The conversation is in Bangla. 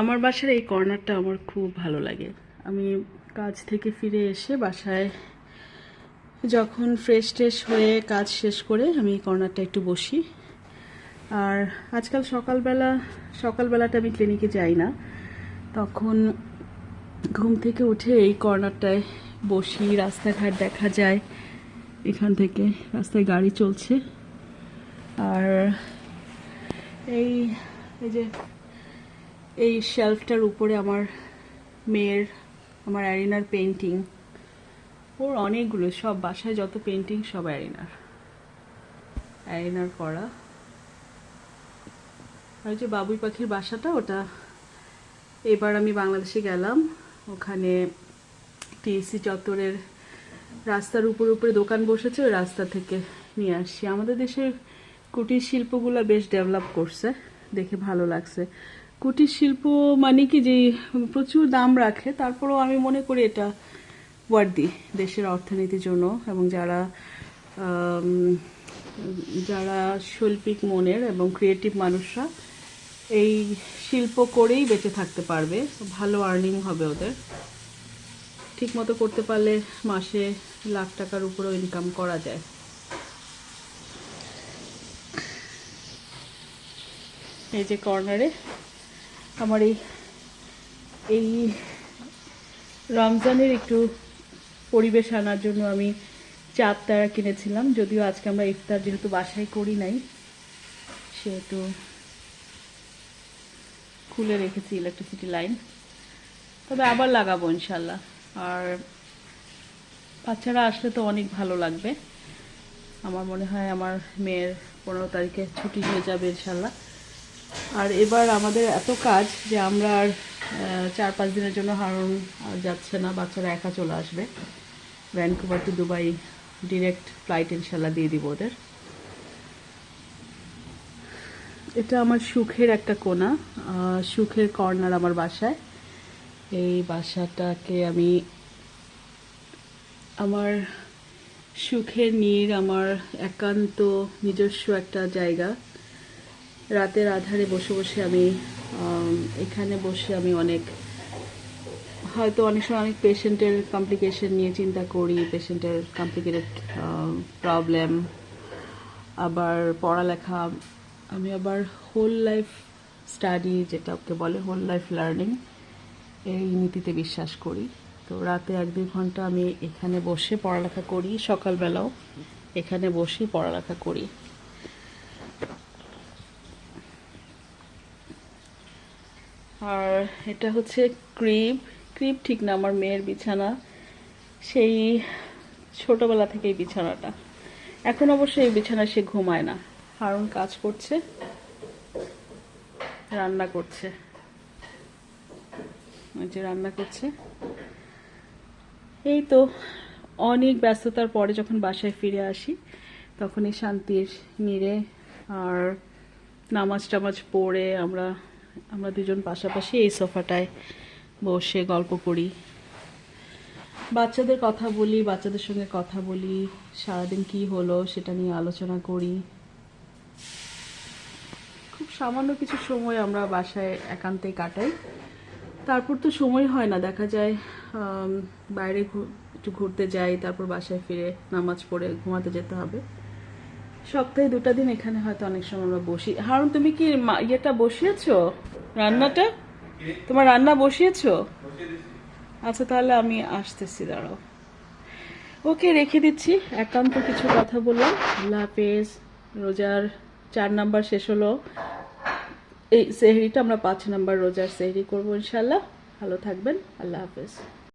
আমার বাসার এই কর্নারটা আমার খুব ভালো লাগে। আমি কাজ থেকে ফিরে এসে বাসায় যখন ফ্রেশ ট্রেশ হয়ে কাজ শেষ করে আমি এই কর্নারটা একটু বসি। আর আজকাল সকালবেলা, সকালবেলাটা আমি ক্লিনিকে যাই না। তখন ঘুম থেকে উঠে এই কর্নারটায় বসি, রাস্তাঘাট দেখা যায়, এখান থেকে রাস্তায় গাড়ি চলছে। আর এই এই যে এই শেলফটার উপরে আমার মেয়ের, আমার অ্যারিনার পেন্টিং ওর অনেকগুলো, সব বাসায় যত পেন্টিং সব অ্যারিনার। অ্যারিনার করা। আর যে বাবুই পাখির বাসাটা, ওটা এবার আমি বাংলাদেশে গেলাম। ওখানে টিএসসি চত্বরের রাস্তার উপর উপরে দোকান বসেছে, ওই রাস্তা থেকে নিয়ে আসছি। আমাদের দেশের কুটির শিল্পগুলো বেশ ডেভেলপ করছে, দেখে ভালো লাগছে। কুটির শিল্প মানে কি যে প্রচুর দাম রাখে, তারপরেও আমি মনে করি এটা ওয়ার্দি দেশের অর্থনীতির জন্য এবং যারা যারা শৈল্পিক মনের এবং ক্রিয়েটিভ মানুষরা এই শিল্প করেই বেঁচে থাকতে পারবে, ভালো আর্নিং হবে ওদের। ঠিক মতো করতে পারলে মাসে লাখ টাকার উপরেও ইনকাম করা যায়। এই যে কর্নারে আমার এই এই রমজানের একটু পরিবেশ আনার জন্য আমি চাপ তারা কিনেছিলাম। যদিও আজকে আমরা ইফতার যেহেতু বাসায় করি নাই, সেহেতু খুলে রেখেছি ইলেকট্রিসিটি লাইন তবে আবার লাগাবো ইনশাল্লাহ আর বাচ্চারা আসলে তো অনেক ভালো লাগবে। আমার মনে হয় আমার মেয়ের পনেরো তারিখে ছুটি হয়ে যাবে ইনশাল্লাহ আর এবার আমাদের এত কাজ যে আমরা আর চার পাঁচ দিনের জন্য আর যাচ্ছে না, বাচ্চারা একা চলে আসবে। Vancouver to Dubai direct flight ইনশাল্লাহ দিয়ে দিব ওদের। এটা আমার সুখের একটা কোনা সুখের কর্নার আমার বাসায়। এই বাসাটাকে আমি আমার সুখের নীর, আমার একান্ত নিজস্ব একটা জায়গা রাতের আধারে বসে বসে আমি এখানে বসে আমি অনেক, হয়তো অনেক সময় অনেক পেশেন্টের কমপ্লিকেশন নিয়ে চিন্তা করি পেশেন্টের কমপ্লিকেটেড প্রবলেম আবার পড়ালেখা, আমি আবার হোল লাইফ স্টাডি যেটাকে বলে হোল লাইফ লার্নিং এই নীতিতে বিশ্বাস করি। তো রাতে এক দুই ঘণ্টা আমি এখানে বসে পড়ালেখা করি, সকালবেলাও এখানে বসে পড়ালেখা করি। আর এটা হচ্ছে ক্রিপ। ক্রিপ ঠিক না, আমার মেয়ের বিছানা। সেই ছোটবেলা থেকে বিছানাটা। এখন অবশ্য এই বিছানা সে ঘুমায় না। হারুন কাজ করছে, রান্না করছে। যে রান্না করছে। এই তো অনেক ব্যস্ততার পরে যখন বাসায় ফিরে আসি, তখনই শান্তির নিরে আর নামাজ টামাজ পড়ে আমরা আমরা দুজন পাশাপাশি এই সোফাটায় বসে গল্প করি। বাচ্চাদের কথা বলি, বাচ্চাদের সঙ্গে কথা বলি, সারাদিন কি হলো সেটা নিয়ে আলোচনা করি। খুব সামান্য কিছু সময় আমরা বাসায় একান্তে কাটাই। তারপর তো সময় হয় না, দেখা যায় বাইরে একটু ঘুরতে যাই, তারপর বাসায় ফিরে নামাজ পড়ে ঘুমাতে যেতে হবে। সপ্তাহে দুটা দিন এখানে হয়তো অনেক সময় আমরা বসি। হারুন, তুমি কি ইয়েটা বসিয়েছো? রান্নাটা? তোমার রান্না বসিয়েছো? আচ্ছা তাহলে আমি আসতেছি, দাঁড়াও। ওকে, রেখে দিচ্ছি। একান্ত কিছু কথা বললাম। আল্লাহ হাফেজ, রোজার চার নাম্বার শেষ হলো। এই সেহরিটা আমরা পাঁচ নাম্বার রোজার সেহরি করব ইনশাল্লাহ ভালো থাকবেন। আল্লাহ হাফেজ।